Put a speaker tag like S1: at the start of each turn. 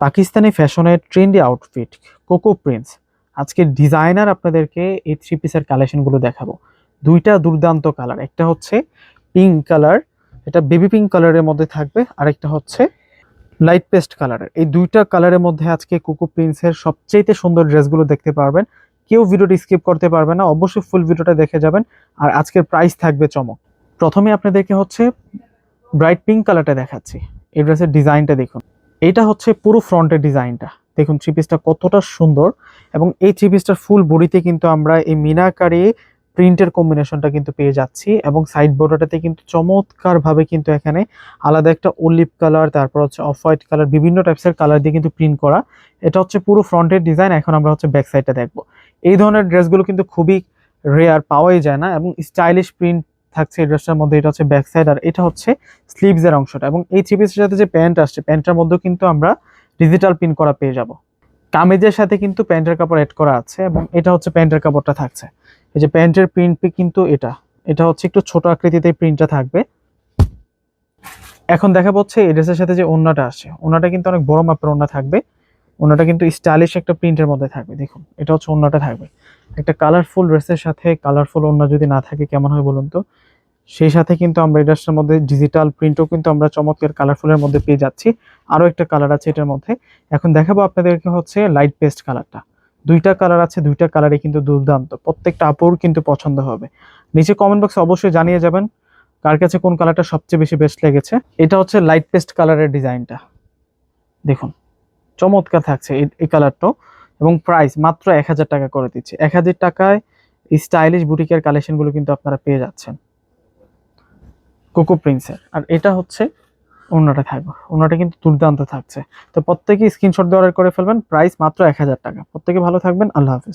S1: পাকিস্তানি ফ্যাশনের trendy outfit Coco Prince. আজকে designer আপনাদেরকে এই থ্রি পিসের কালেকশনগুলো দেখাবো। দুইটা দুর্দান্ত কালার একটা হচ্ছে পিঙ্ক কালার এটা বেবি পিঙ্ক কালারের মধ্যে থাকবে, আরেকটা হচ্ছে লাইট পেস্ট কালারের এই দুইটা কালারের মধ্যে আজকে কোকো প্রিন্সের সবচেয়ে সুন্দর ড্রেসগুলো দেখতে পারবেন। কেউ ভিডিওটি স্কিপ করতে পারবে না, অবশ্যই ফুল ভিডিওটা দেখে যাবেন। আর আজকের প্রাইস থাকবে চমক। প্রথমে আপনাদেরকে হচ্ছে ব্রাইট পিঙ্ক কালারটা দেখাচ্ছি। এই ড্রেসের ডিজাইনটা দেখুন। এটা হচ্ছে পুরো ফ্রন্টের ডিজাইনটা। দেখুন থ্রি পিসটা কতটা সুন্দর এবং এই থ্রি পিসটার ফুল বডিতে কিন্তু আমরা এই মিনাকারি প্রিন্টের কম্বিনেশনটা কিন্তু পেয়ে যাচ্ছি এবং সাইড বর্ডারটাতে কিন্তু চমৎকারভাবে কিন্তু এখানে আলাদা একটা অলিভ কালার তারপর হচ্ছে অফ হোয়াইট কালার বিভিন্ন টাইপসের কালার দিয়ে কিন্তু প্রিন্ট করা। এটা হচ্ছে পুরো ফ্রন্টের ডিজাইন এখন আমরা হচ্ছে ব্যাক সাইডটা দেখব। এই ধরনের ড্রেসগুলো কিন্তু খুবই রেয়ার পাওয়াই যায় না এবং স্টাইলিশ প্রিন্ট থাকছে এই ড্রেসটার মধ্যে, এটা হচ্ছে ব্যাক সাইড আর এটা হচ্ছে স্লিভসের অংশটা এবং এই থ্রি পিসের সাথে যে প্যান্ট আসছে প্যান্টটার মধ্যেও কিন্তু আমরা ডিজিটাল প্রিন্ট করা পেয়ে যাব। কামিজের সাথে কিন্তু প্যান্টের কাপড় অ্যাড করা আছে এবং এটা হচ্ছে প্যান্টের কাপড়টা থাকছে। এই যে প্যান্টের প্রিন্ট কিন্তু এটা এটা হচ্ছে একটু ছোট আকৃতিতে প্রিন্টটা থাকবে। এখন দেখা যাচ্ছে এই ড্রেসের সাথে যে ওন্নাটা আসছে ওন্নাটা কিন্তু অনেক বড় মাপের ওন্না থাকবে। ওন্নাটা কিন্তু স্টাইলিশ একটা প্রিন্টের মধ্যে থাকবে, দেখুন। এটা হচ্ছে ওন্নাটা থাকবে। একটা কালারফুল ড্রেসের সাথে কালারফুল ওন্না যদি না থাকে, কেমন হয় বলুন তো? সেই সাথে কিন্তু আমরা এই ড্রেসটার মধ্যে ডিজিটাল প্রিন্টও কিন্তু আমরা চমৎকার কালারফুলের মধ্যে পেয়ে যাচ্ছি। আরও একটা কালার আছে এটার মধ্যে। এখন দেখাবো আপনাদেরকে হচ্ছে লাইট পেস্ট কালারটা দুইটা কালার আছে, দুইটা কালারই কিন্তু দুর্দান্ত। প্রত্যেকটা আপুর কিন্তু পছন্দ হবে। নিচে কমেন্ট বক্সে অবশ্যই জানিয়ে যাবেন কার কাছে কোন কালারটা সবচেয়ে বেশি বেস্ট লেগেছে। এটা হচ্ছে লাইট পেস্ট কালারের ডিজাইনটা দেখুন। চমৎকার থাকছে এই- কালারটাও এবং প্রাইস মাত্র এক হাজার টাকা করে দিচ্ছে। এক হাজার টাকায় স্টাইলিশ বুটিকের কালেকশনগুলো কিন্তু আপনারা পেয়ে যাচ্ছেন। কোকো প্রিন্সের আর এটা হচ্ছে অন্যটা থাকবে। অন্যটা কিন্তু দুর্দান্ত থাকছে। তো প্রত্যেকে স্ক্রিনশট দিয়ে অর্ডার করে ফেলবেন। প্রাইস মাত্র এক হাজার টাকা। প্রত্যেকে ভালো থাকবেন। আল্লাহ হাফিজ।